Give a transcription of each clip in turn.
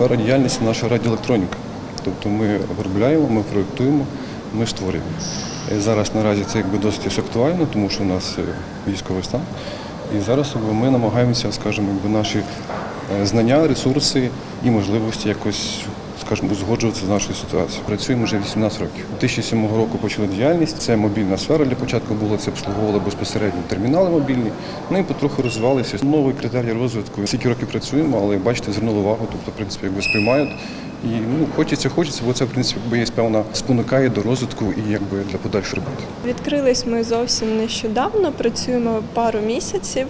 сфера діяльності наша радіоелектроніка. Тобто ми виробляємо, ми проєктуємо, ми створюємо. І зараз наразі це якби досить актуально, тому що у нас е, військовий стан. І зараз ми намагаємося, скажімо, якби наші е, знання, ресурси і можливості якось, скажімо, узгоджуватися з нашою ситуацією. Працюємо вже 18 років. 2007 року почали діяльність. Це мобільна сфера для початку було це обслуговували безпосередньо термінали мобільні. Ну і потроху розвивалися. Новий критерій розвитку. Скільки років працюємо, але бачите, звернули увагу, тобто, в принципі, якби сприймають. І ну, хочеться, хочеться, бо це, в принципі, є певна спонукає до розвитку і якби для подальшої роботи. Відкрились ми зовсім нещодавно, працюємо пару місяців,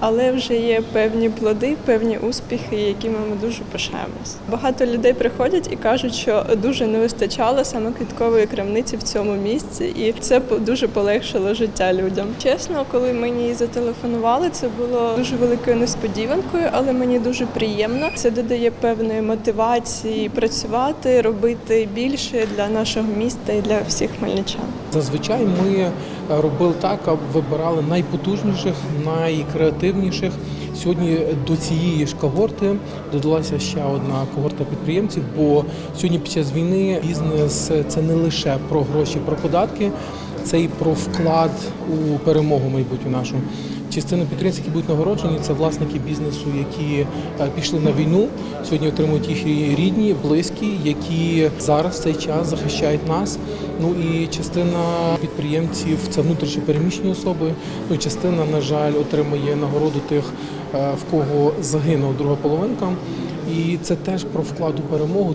але вже є певні плоди, певні успіхи, якими ми дуже пишаємось. Багато людей приходять і кажуть, що дуже не вистачало саме квіткової крамниці в цьому місці, і це дуже полегшило життя людям. Чесно, коли мені зателефонували, це було дуже великою несподіванкою, але мені дуже приємно. Це додає певної мотивації працювати, робити більше для нашого міста і для всіх хмельничан. Зазвичай ми е, робили так, а вибирали найпотужніших, найкреативніших. Сьогодні до цієї ж когорти додалася ще одна когорта підприємців. Бо сьогодні під час війни бізнес це не лише про гроші, про податки, це і про вклад у перемогу майбутню нашу. Частина підприємців, які будуть нагороджені, це власники бізнесу, які е, пішли на війну. Сьогодні отримують їх рідні, близькі, які зараз цей час захищають нас. Ну і частина підприємців це внутрішньо переміщені особи. Ну частина, на жаль, отримує нагороду тих, е, в кого загинув друга половинка. І це теж про вклад у перемогу.